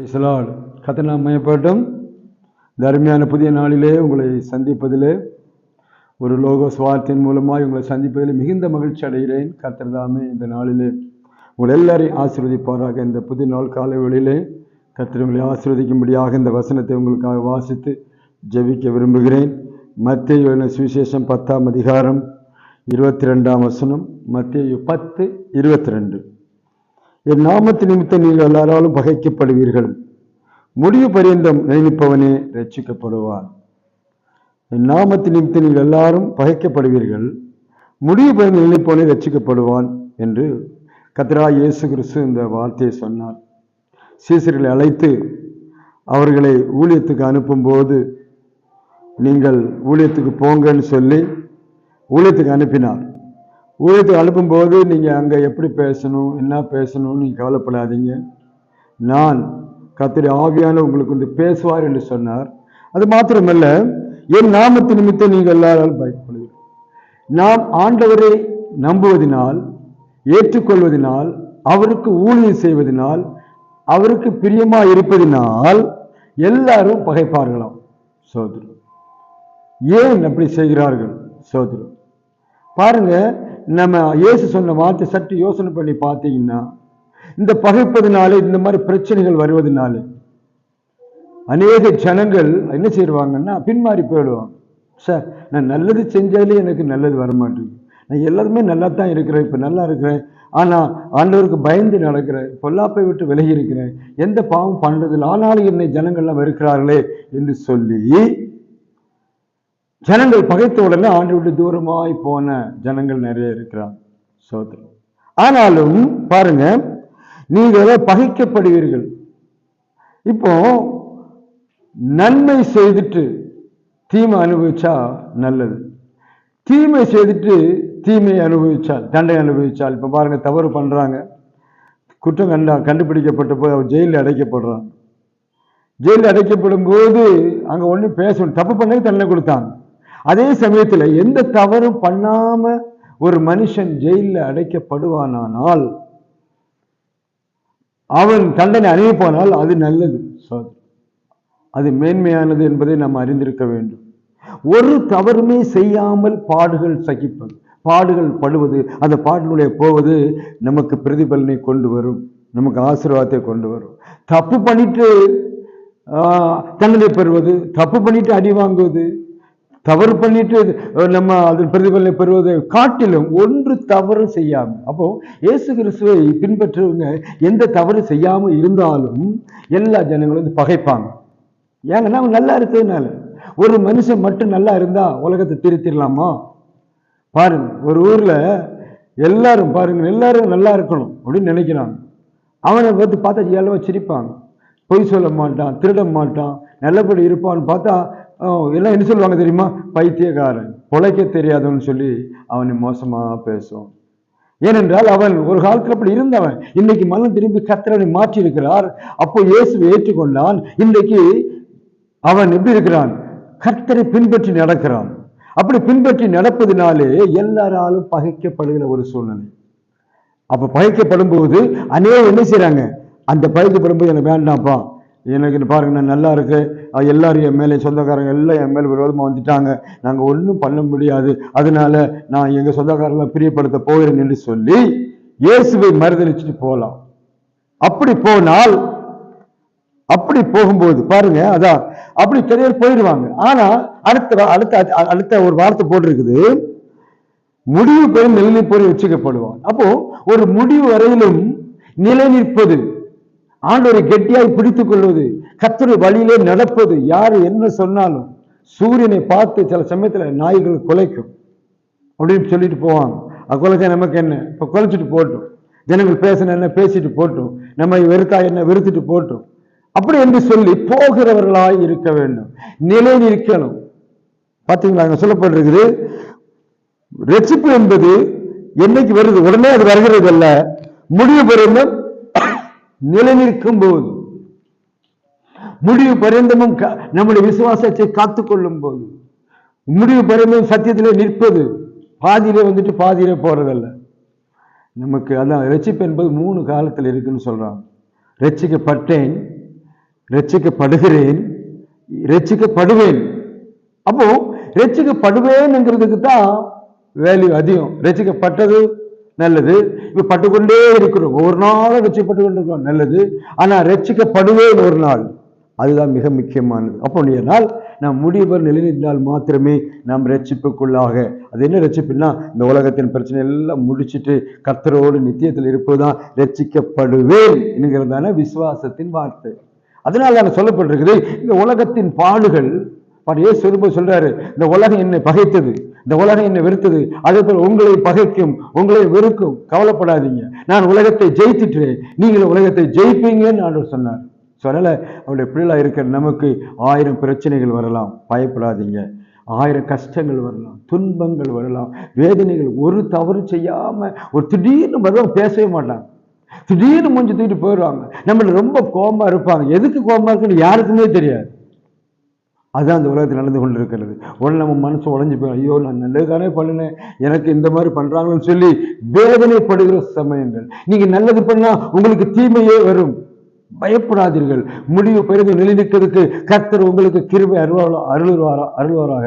பிரைசலால் கத்தனாம் மயப்பாட்டம் தர்மியான புதிய நாளிலே உங்களை சந்திப்பதிலே ஒரு லோக சுவார்த்தின் மூலமாக உங்களை சந்திப்பதில் மிகுந்த மகிழ்ச்சி அடைகிறேன். கத்திரதாமே இந்த நாளிலே உங்கள் எல்லாரையும் ஆசீர்வதிப்பாராக. இந்த புதிய நாள் காலை வேளையிலே கர்த்தர் உங்களை ஆசீர்வதிக்கும்படியாக இந்த வசனத்தை உங்களுக்காக வாசித்து ஜெபிக்க விரும்புகிறேன். மத்திய சுவிசேஷம் பத்தாம் அதிகாரம் இருபத்தி ரெண்டாம் வசனம். மத்திய பத்து இருபத்தி ரெண்டு என் நாமத்து நிமித்தம் நீங்கள் எல்லாராலும் பகைக்கப்படுவீர்கள். முடிவு பரியந்தம் நினைப்பவனே ரட்சிக்கப்படுவான் என் நாமத்து நிமித்தம் நீங்கள் எல்லாரும் பகைக்கப்படுவீர்கள். முடிவு பரியந்தம் நினைப்பவனே ரட்சிக்கப்படுவான் என்று கத்ரா இயேசு கிறிஸ்து இந்த வார்த்தையை சொன்னார். சீசர்களை அழைத்து அவர்களை ஊழியத்துக்கு அனுப்பும்போது நீங்கள் ஊழியத்துக்கு போங்கன்னு சொல்லி ஊழியத்துக்கு அனுப்பினார். ஊழியத்தை அனுப்பும்போது நீங்கள் அங்கே எப்படி பேசணும் என்ன பேசணும்னு நீங்கள் கவலைப்படாதீங்க. நான் கத்திரி ஆவியான உங்களுக்கு வந்து பேசுவார் என்று சொன்னார். அது மாத்திரமல்ல என் நாமத்து நிமித்தம் நீங்கள் எல்லாரால் பயப்படுவீர்கள். நாம் ஆண்டவரை நம்புவதினால் ஏற்றுக்கொள்வதனால் அவருக்கு ஊழியம் செய்வதனால் அவருக்கு பிரியமா இருப்பதினால் எல்லாரும் பகைப்பார்களாம் சோதரம் ஏன் அப்படி செய்கிறார்கள் சோதரம் பாருங்க நம்ம இயேசு சொன்ன வார்த்தை சற்று யோசனை பண்ணி பார்த்தீங்கன்னா இந்த பகைப்பதுனால இந்த மாதிரி பிரச்சனைகள் வருவதனால அநேக ஜனங்கள் என்ன செய்வாங்கன்னா பின்மாறி போயிடுவாங்க. சார் நான் நல்லது செஞ்சாலே எனக்கு நல்லது வரமாட்டேங்குது. நான் எல்லாருமே நல்லா தான் இருக்கிறேன் இப்போ நல்லா இருக்கிறேன். ஆனால் ஆண்டவருக்கு பயந்து நடக்கிறேன் பொல்லாப்பை விட்டு விலகி இருக்கிறேன். எந்த பாவம் பண்ணுறதில்லை ஆனாலும் என்னை ஜனங்கள்லாம் வெறுக்கிறார்களே என்று சொல்லி ஜனங்கள் பகைத்த உடனே ஆண்டு விட்டு தூரமாய் போன ஜனங்கள் நிறைய இருக்கிறாங்க சோதரி ஆனாலும் பாருங்க நீங்கள் பகைக்கப்படுவீர்கள்? இப்போ நன்மை செய்துட்டு தீமை அனுபவிச்சா நல்லது. தீமை செய்துட்டு தீமை அனுபவிச்சால் தண்டனை அனுபவிச்சால் இப்போ பாருங்க தவறு பண்ணுறாங்க குற்றம் கண்டா கண்டுபிடிக்கப்பட்ட போது அவர் ஜெயிலில் அடைக்கப்படுறாங்க. ஜெயிலில் அடைக்கப்படும் போது அங்கே ஒன்றும் பேசணும். தப்பு பண்ணவே தண்டனை கொடுத்தாங்க. அதே சமயத்தில் எந்த தவறும் பண்ணாம ஒரு மனுஷன் ஜெயிலில் அடைக்கப்படுவானானால் அவன் தண்டனை அணுகி அது நல்லது அது மேன்மையானது என்பதை நாம் அறிந்திருக்க வேண்டும். ஒரு தவறுமே செய்யாமல் பாடுகள் சகிப்பது பாடுகள் படுவது அந்த பாடுகளுடைய போவது நமக்கு பிரதிபலனை கொண்டு வரும் நமக்கு ஆசீர்வாதத்தை கொண்டு வரும். தப்பு பண்ணிட்டு தண்டனை பெறுவது தப்பு பண்ணிட்டு அடி வாங்குவது தவறு பண்ணிட்டு நம்ம அதன் பிரதிபலனை பெறுவதை காட்டிலும் ஒன்று தவறு செய்யாமல் அப்போ இயேசு கிறிஸ்துவை பின்பற்றுவங்க எந்த தவறு செய்யாமல் இருந்தாலும் எல்லா ஜனங்களும் வந்து பகைப்பாங்க. ஏங்கன்னா அவங்க நல்லா இருக்கிறதுனால. ஒரு மனுஷன் மட்டும் நல்லா இருந்தா உலகத்தை திருத்திடலாமா பாருங்க ஒரு ஊர்ல எல்லாரும் பாருங்க எல்லாரும் நல்லா இருக்கணும் அப்படின்னு நினைக்கிறாங்க. அவனை வந்து பார்த்தா எல்லாம் சிரிப்பாங்க. பொய் சொல்ல மாட்டான் திருட மாட்டான் நல்லபடி இருப்பான்னு பார்த்தா எல்லாம் என்ன சொல்லுவாங்க தெரியுமா? பைத்தியக்காரன். பொழைக்க தெரியாதவன்னு சொல்லி அவனை மோசமா பேசும் ஏனென்றால் அவன் ஒரு காலத்தில் அப்படி இருந்தவன். இன்னைக்கு மனம் திரும்பி கத்திரனை மாற்றி இருக்கிறார் அப்போ இயேசுவை ஏற்றுக்கொண்டான். இன்றைக்கு அவன் எப்படி இருக்கிறான்? கர்த்தரை பின்பற்றி நடக்கிறான். அப்படி பின்பற்றி நடப்பதினாலே எல்லாராலும் பகைக்கப்படுகிற ஒரு சூழ்நிலை. அப்போ பகைக்கப்படும் போது அநேகம் என்ன செய்கிறாங்க அந்த பகைக்கப்படும் போது எனக்கு வேண்டாம்ப்பா. எனக்கு பாருங்க நான் நல்லா இருக்கு. எல்லாரும் என் மேலே சொந்தக்காரங்க எல்லாம் என் மேலே விரோதமாக வந்துட்டாங்க. நாங்கள் ஒன்றும் பண்ண முடியாது. அதனால நான் எங்கள் சொந்தக்காரங்களை பிரியப்படுத்த போகிறேன் என்று சொல்லி இயேசுவை மறுதளிச்சுட்டு போகலாம் அப்படி போனால் அப்படி போகும்போது பாருங்க அதான் அப்படி பெரியவர் போயிடுவாங்க. ஆனா அடுத்த அடுத்த அடுத்த ஒரு வார்த்தை போட்டிருக்குது. முடிவு பெறும் நிலை போய் வச்சுக்கப்படுவான். அப்போ ஒரு முடிவு வரையிலும் நிலை நிற்பது ஆண்டோரை கெட்டியாய் பிடித்துக் கொள்வது கத்தரு வழியிலே நடப்பது யாரு என்ன சொன்னாலும் சூரியனை பார்த்து சில சமயத்தில் நாய்கள் குலைக்கும். அப்படின்னு சொல்லிட்டு போவாங்க. குலைச்சா நமக்கு என்ன? இப்போ குலைச்சிட்டு போட்டோம். ஜனங்கள் பேசின என்ன? பேசிட்டு போட்டோம். நம்ம வெறுத்தா என்ன? வெறுத்துட்டு போட்டோம். அப்படி என்று சொல்லி போகிறவர்களாய் இருக்க வேண்டும். நிலை நிற்கணும் பார்த்தீங்களா அங்கே சொல்லப்பட்டிருக்குது. ரட்சிப்பு என்பது என்னைக்கு வருது? உடனே அது வருகிறது அல்ல முடிவு பெறும் நிலை நிற்கும் போது முடிவு பரிந்தமும் நம்முடைய விசுவாசத்தை காத்துக்கொள்ளும் போது முடிவு பரிந்தமும் சத்தியத்திலே நிற்பது பாதியிலே வந்துட்டு பாதியிலே போறதல்ல. நமக்கு அதான் ரட்சிப்பு என்பது மூணு காலத்தில் இருக்குன்னு சொல்றான். ரட்சிக்கப்பட்டேன் ரட்சிக்கப்படுகிறேன் ரட்சிக்கப்படுவேன். அப்போ ரட்சிக்கப்படுவேன்ங்கிறதுக்கு தான் வேல்யூ அதிகம். ரட்சிக்கப்பட்டது நல்லது இப்போ பட்டுக்கொண்டே இருக்கிறோம். ஒவ்வொரு நாளும் ரட்சிக்கப்பட்டு கொண்டிருக்கிறோம் நல்லது. ஆனால் ரட்சிக்கப்படுவேன் ஒரு நாள். அதுதான் மிக முக்கியமானது. அப்போ நாள் நாம் முடிவர் நிலைநின்றால் மாத்திரமே நாம் ரட்சிப்புக்குள்ளாக. அது என்ன ரட்சிப்புன்னா இந்த உலகத்தின் பிரச்சனை எல்லாம் முடிச்சிட்டு கர்த்தரோடு நித்தியத்தில் இருப்பதுதான் ரட்சிக்கப்படுவேன் என்கிறதான விசுவாசத்தின் வார்த்தை. அதனால் நான் சொல்லப்பட்டிருக்குது இந்த உலகத்தின் பாடுகள் பாரு ஏசு சொல்லும்போது சொல்றாரு இந்த உலகம் என்னை பகைத்தது இந்த உலகம் என்னை வெறுத்தது அதே போல உங்களை பகைக்கும் உங்களை வெறுக்கும் கவலைப்படாதீங்க. நான் உலகத்தை ஜெயித்துட்டேன் நீங்கள் உலகத்தை ஜெயிப்பீங்கன்னு ஆண்டவர் சொன்னார். ஸோ அவருடைய பிள்ளை இருக்கிற நமக்கு ஆயிரம் பிரச்சனைகள் வரலாம் பயப்படாதீங்க. ஆயிரம் கஷ்டங்கள் வரலாம் துன்பங்கள் வரலாம் வேதனைகள் ஒரு தவறு செய்யாம ஒரு திடீர்னு மதம் பேசவே மாட்டாங்க. திடீர்னு மூஞ்சி தூக்கிட்டு போயிடுவாங்க. நம்மள ரொம்ப கோபமா இருப்பாங்க. எதுக்கு கோபமா இருக்குன்னு யாருக்குமே தெரியாது. அதுதான் அந்த உலகத்தில் நடந்து கொண்டு இருக்கிறது உடனே நம்ம மனசு உடஞ்சி போய் ஐயோ நான் நல்லது தானே பண்ணினேன். எனக்கு இந்த மாதிரி பண்ணுறாங்கன்னு சொல்லி வேதனைப்படுகிற சமயங்கள். நீங்கள் நல்லது பண்ணால் உங்களுக்கு தீமையே வரும். பயப்படாதீர்கள். முடிவு பெரிது நிலைநிற்கிறதுக்கு கர்த்தர் உங்களுக்கு கிருபை அருள்வாரா அருள்வாரா அருள்வாராக.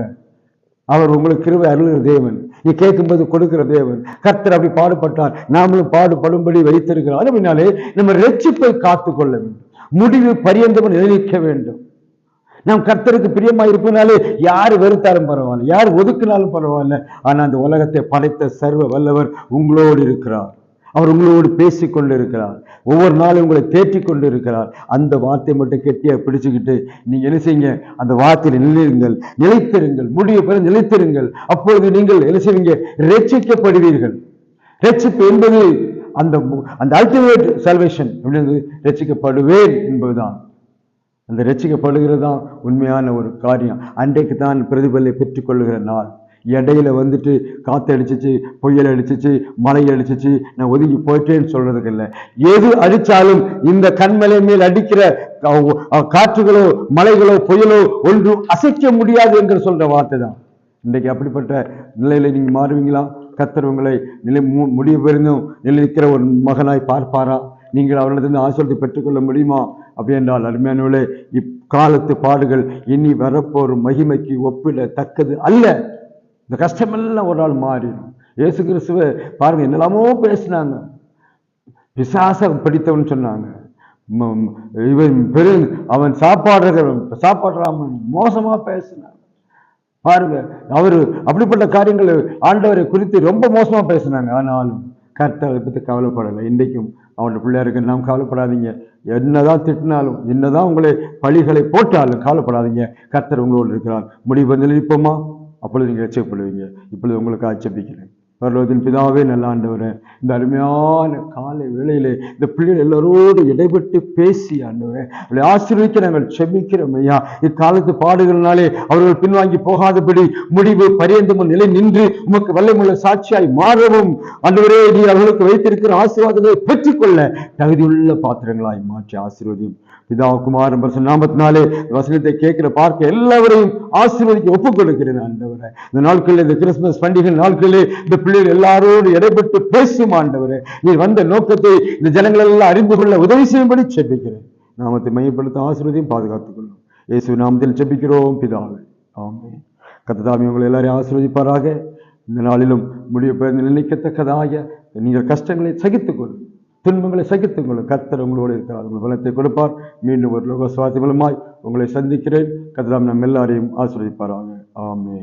அவர் உங்களுக்கு கிருபை அருளுகிற தேவன். நீ கேட்கும்போது கொடுக்கிற தேவன். கர்த்தர் அப்படி பாடுபட்டார். நாமளும் பாடுபடும்படி வைத்திருக்கிறார். அப்படின்னாலே நம்ம ரட்சிப்பை காத்துக்கொள்ள வேண்டும். முடிவு பரியந்தவன் நிலைநிற்க வேண்டும். நாம் கர்த்தருக்கு பிரியமா இருப்பதனாலே யார் வெறுத்தாலும் பரவாயில்ல. யார் ஒதுக்கினாலும் பரவாயில்ல. ஆனா அந்த உலகத்தை படைத்த சர்வ வல்லவர் உங்களோடு இருக்கிறார். அவர் உங்களோடு பேசி கொண்டு இருக்கிறார் ஒவ்வொரு நாளும் உங்களை தேற்றி கொண்டு இருக்கிறார் அந்த வார்த்தை மட்டும் கெட்டியா பிடிச்சுக்கிட்டு நீங்க என்ன செய்யுங்க? அந்த வார்த்தையில் நிலையுங்கள் நிலைத்திருங்கள். முடிய பெற நிலைத்திருங்கள். அப்பொழுது நீங்கள் என்ன செய்வீங்க? ரட்சிக்கப்படுவீர்கள். ரட்சிப்பு என்பது அந்த அந்த அல்டிமேட் சல்வேஷன் அப்படின்றது ரட்சிக்கப்படுவேன் என்பதுதான். அந்த ரசிக்கப்படுகிறது தான் உண்மையான ஒரு காரியம். அன்றைக்கு தான் பிரதிபலை பெற்றுக்கொள்கிற நாள். இடையில வந்துட்டு காத்து அடிச்சிச்சு புயல் அடிச்சிச்சு மழை அடிச்சிச்சு நான் ஒதுங்கி போயிட்டேன்னு சொல்றதுக்கு இல்லை. எது அடித்தாலும் இந்த கண்மலை மேல் அடிக்கிற காற்றுகளோ மலைகளோ புயலோ ஒன்றும் அசைக்க முடியாது என்று சொல்ற வார்த்தை தான். இன்றைக்கு அப்படிப்பட்ட நிலையில நீங்க மாறுவீங்களா? கர்த்தர் உங்களை நிலை மு- முடிவு பெருந்தும் நிற்கிற ஒரு மகனாய் பார்ப்பாரா? நீங்கள் அவரிடத்திலிருந்து ஆசிரியத்தை பெற்றுக்கொள்ள முடியுமா? அப்படி என்றால் அருமையானவர்களே இக்காலத்து பாடுகள் இனி வரப்போரும் மகிமைக்கு ஒப்பிட தக்கது அல்ல. இந்த கஷ்டமெல்லாம் ஒரு நாள் மாறிடும். இயேசு கிறிஸ்துவ பாருங்க என்னெல்லாமோ பேசினாங்க. விசாசம் பிடித்தவன் சொன்னாங்க. இவன் பெரு அவன் சாப்பாடுற சாப்பாடுறாமன் மோசமாக பேசினான் பாருங்க அவர் அப்படிப்பட்ட காரியங்கள் ஆண்டவரை குறித்து ரொம்ப மோசமாக பேசினாங்க. ஆனாலும் கர்த்தர் பற்றி கவலைப்படலை. இன்றைக்கும் அவனோட பிள்ளையாருக்கு நாம் கவலைப்படாதீங்க. என்னதான் திட்டினாலும் என்னதான் உங்களை பழிகளை போட்டாலும் கவலைப்படாதீங்க. கர்த்தர் உங்களோடு இருக்கிறார். முடிவு வந்து நிற்போமா அப்பொழுது நீங்கள் ரட்சிக்கப்படுவீங்க இப்பொழுது உங்களுக்கு ஆட்சேபிக்கிறேன் பரலோகத்தின் பிதாவே நல்லாண்டவர் இந்த அருமையான காலை வேளையிலே இந்த பிள்ளைகள் எல்லாரோடு இடைப்பட்டு பேசி ஆண்டவரே அவளை ஆசீர்வதிக்க நாங்கள் செபிக்கிறோம் ஐயா. இக்காலத்து பாடுகளினாலே அவர்கள் பின்வாங்கி போகாதபடி முடிவு பரியந்தமும் நிலை நின்று உமக்கு வல்லமுள்ள சாட்சியாய் மாறவும். அன்றுவரே நீ அவர்களுக்கு வைத்திருக்கிற ஆசீர்வாதங்களை பெற்றுக்கொள்ள தகுதியுள்ள பாத்திரங்களாய் மாற்றி ஆசீர்வதியும். பிதா குமாரன் பரிசுத்த நாமத்தினாலே வசனத்தை கேட்கிற பார்க்க எல்லாவரையும் ஆசீர்வதிக்க ஒப்புக் கொடுக்கிறேன் ஆண்டவரே. இந்த நாட்களில் இந்த கிறிஸ்துமஸ் பண்டிகை நாட்களிலே இந்த பிள்ளைகள் எல்லாரோடு இடைப்பட்டு பேசும் ஆண்டவரே. நீ வந்த நோக்கத்தை இந்த ஜனங்கள் எல்லாம் அறிந்து கொள்ள உதவி செய்யும்படி செபிக்கிறேன். நாமத்தை மையப்படுத்த ஆசீர்வதியும் பாதுகாத்துக் கொள்ளும். இயேசு நாமத்தில் செபிக்கிறோம் பிதாவே. ஆமே கத்ததாமி உங்களை எல்லாரையும் ஆசீர்வதிப்பாராக. இந்த நாளிலும் முடிவு பெயர்ந்து நினைக்கத்தக்கதாக. நீங்கள் கஷ்டங்களை சகித்துக் துன்பங்களை சகித்துக் கத்தர் உங்களோடு இருக்கிறார். உங்கள் பலத்தை கொடுப்பார். மீண்டும் ஒரு லோக சுவாசி மூலமாய் உங்களை சந்திக்கிறேன். கத்ததாம் நம் எல்லாரையும் ஆசீர்வதிப்பாராக. ஆமே